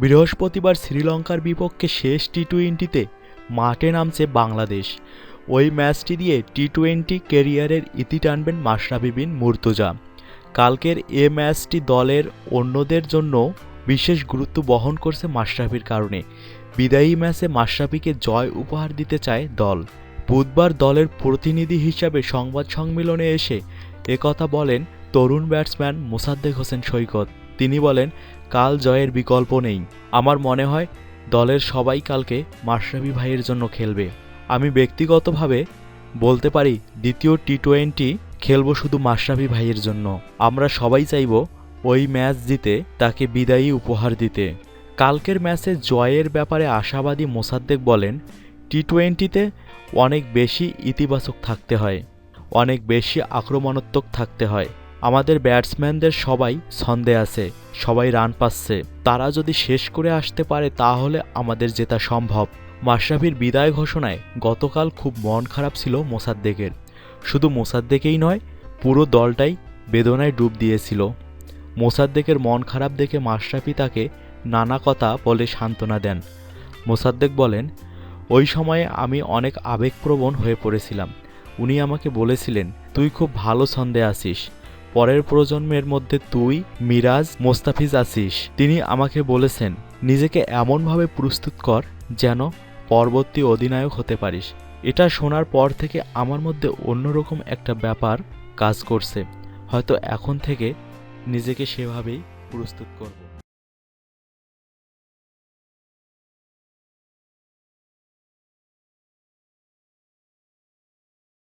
বৃহস্পতিবার শ্রীলঙ্কার বিপক্ষে শেষ টি টোয়েন্টিতে মাঠে নামছে বাংলাদেশ। ওই ম্যাচটি দিয়ে টি টোয়েন্টি কেরিয়ারের ইতি টানবেন মাশরাফি বিন মুর্তজা। কালকের এ ম্যাচটি দলের অন্যদের জন্য বিশেষ গুরুত্ব বহন করছে মাশরাফির কারণে। বিদায়ী ম্যাচে মাশরাফিকে জয় উপহার দিতে চায় দল। বুধবার দলের প্রতিনিধি হিসাবে সংবাদ সম্মেলনে এসে একথা বলেন তরুণ ব্যাটসম্যান মোসাদ্দেক হোসেন সৈকত। তিনি বলেন, কাল জয়ের বিকল্প নেই। আমার মনে হয়, দলের সবাই কালকে মাশরাফি ভাইয়ের জন্য খেলবে। আমি ব্যক্তিগতভাবে বলতে পারি, দ্বিতীয় টি টোয়েন্টি খেলব শুধু মাশরাফি ভাইয়ের জন্য। আমরা সবাই চাইব ওই ম্যাচ জিতে তাকে বিদায়ী উপহার দিতে। কালকের ম্যাচে জয়ের ব্যাপারে আশাবাদী মোসাদ্দেক বলেন টি টোয়েন্টিতে অনেক বেশি ইতিবাচক থাকতে হয়। অনেক বেশি আক্রমণাত্মক থাকতে হয়। আমাদের ব্যাটসম্যানদের সবাই ছন্দে আছে, সবাই রান পাচ্ছে। তারা যদি শেষ করে আসতে পারে তাহলে আমাদের জেতা সম্ভব। মাশরাফির বিদায় ঘোষণায় গতকাল খুব মন খারাপ ছিল মোসাদ্দেকের। শুধু মোসাদ্দেকেই নয়, পুরো দলটাই বেদনায় ডুব দিয়েছিল। মোসাদ্দেকের মন খারাপ দেখে মাশরাফি তাকে নানা কথা বলে সান্ত্বনা দেন। মোসাদ্দেক বলেন, ওই সময়ে আমি অনেক আবেগপ্রবণ হয়ে পড়েছিলাম। উনি আমাকে বলেছিলেন, তুই খুব ভালো ছন্দে আছিস। পরের প্রজন্মের মধ্যে তুই, মিরাজ, মোস্তাফিজ আসিস তিনি আমাকে বলেছেন, নিজেকে এমনভাবে প্রস্তুত কর যেন পরবর্তী অধিনায়ক হতে পারিস। এটা শোনার পর থেকে আমার মধ্যে অন্যরকম একটা ব্যাপার কাজ করছে। হয়তো এখন থেকে নিজেকে সেভাবেই প্রস্তুত করব।